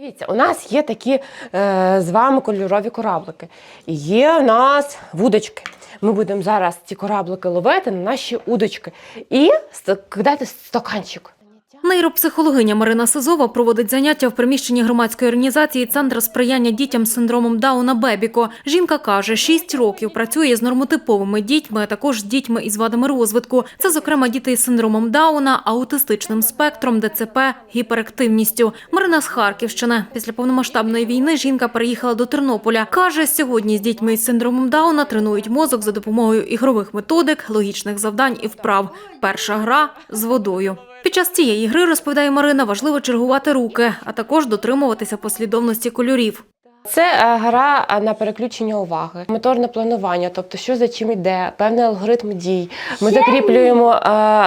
Дивіться, у нас є такі е, з вами кольорові кораблики. Є у нас вудочки. Ми будемо зараз ці кораблики ловити на наші удочки і кидати стаканчик. Нейропсихологиня Марина Сизова проводить заняття в приміщенні громадської організації Центр сприяння дітям з синдромом Дауна Бебіко. Жінка каже, 6 років працює з нормотиповими дітьми, а також з дітьми із вадами розвитку. Це, зокрема, діти із синдромом Дауна, аутистичним спектром, ДЦП, гіперактивністю. Марина з Харківщини. Після повномасштабної війни жінка переїхала до Тернополя. Каже, сьогодні з дітьми із синдромом Дауна тренують мозок за допомогою ігрових методик, логічних завдань і вправ. Перша гра з водою. Під час цієї гри, розповідає Марина, важливо чергувати руки, а також дотримуватися послідовності кольорів. Це е, гра е, на переключення уваги, моторне планування, тобто що за чим йде, певний алгоритм дій. Ми закріплюємо е,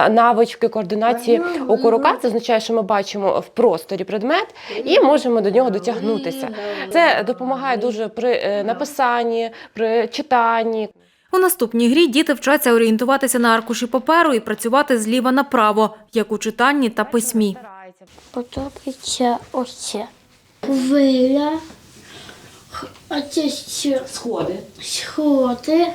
навички координації оку рука. Це означає, що ми бачимо в просторі предмет і можемо до нього дотягнутися. Це допомагає дуже при написанні, при читанні. У наступній грі діти вчаться орієнтуватися на аркуші паперу і працювати зліва направо, як у читанні та письмі. Подобається оце. Хвиля. А це що? Сходи. Сходи.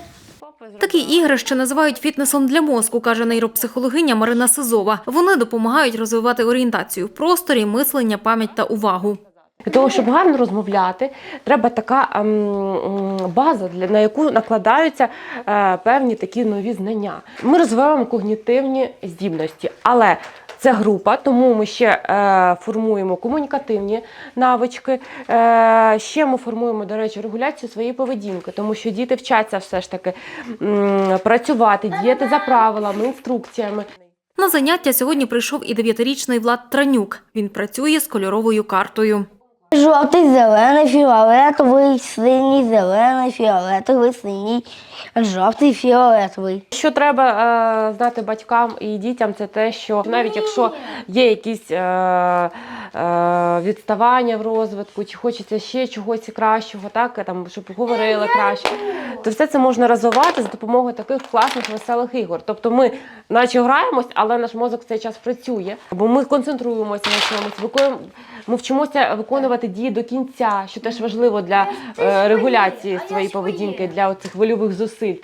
Такі ігри ще називають фітнесом для мозку, каже нейропсихологиня Марина Сизова. Вони допомагають розвивати орієнтацію в просторі, мислення, пам'ять та увагу. Для того, щоб гарно розмовляти, треба така ем, база, на яку накладаються е, певні такі нові знання. Ми розвиваємо когнітивні здібності, але це група, тому ми ще е, формуємо комунікативні навички. Е, ще ми формуємо, до речі, регуляцію своєї поведінки, тому що діти вчаться все ж таки працювати, діяти за правилами, інструкціями. На заняття сьогодні прийшов і дев'ятирічний Влад Транюк. Він працює з кольоровою картою. Жовтий, зелений, фіолетовий, синій, зелений, фіолетовий, синій, жовтий, фіолетовий. Що треба е, знати батькам і дітям, це те, що навіть якщо є якісь е, е, відставання в розвитку, чи хочеться ще чогось кращого, так е, там щоб говорили краще, то все це можна розвивати за допомогою таких класних веселих ігор. Тобто ми, наче граємось, але наш мозок в цей час працює, бо ми концентруємося на чомусь, ми вчимося виконувати дії до кінця, що теж важливо для е, регуляції своєї поведінки, для цих вольових зусиль.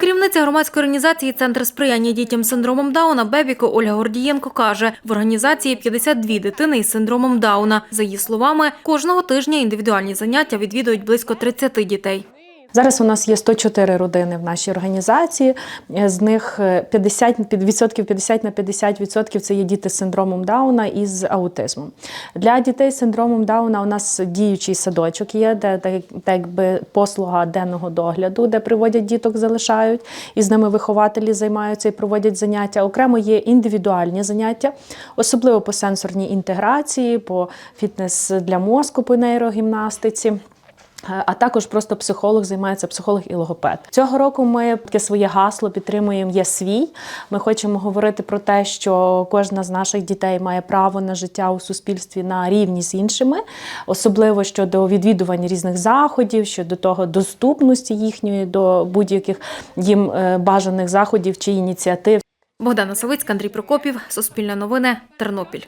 Керівниця громадської організації Центр сприяння дітям з синдромом Дауна Бебіко Ольга Гордієнко каже, в організації 52 дитини із синдромом Дауна. За її словами, кожного тижня індивідуальні заняття відвідують близько 30 дітей. Зараз у нас є 104 родини в нашій організації. Е, З них е, 50 під- відсотків 50 на 50 відсотків це є діти з синдромом Дауна і з аутизмом. Для дітей з синдромом Дауна у нас діючий садочок є, де так би послуга денного догляду, де приводять діток, залишають, і з ними вихователі займаються і проводять заняття. Окремо є індивідуальні заняття, особливо по сенсорній інтеграції, по фітнес для мозку, по нейрогімнастиці. А також просто психолог займається психолог і логопед. Цього року ми таке своє гасло підтримуємо є свій. Ми хочемо говорити про те, що кожна з наших дітей має право на життя у суспільстві на рівні з іншими, особливо щодо відвідування різних заходів, щодо того доступності їхньої до будь-яких їм е, бажаних заходів чи ініціатив. Богдана Савицька, Андрій Прокопів, Суспільне новини, Тернопіль.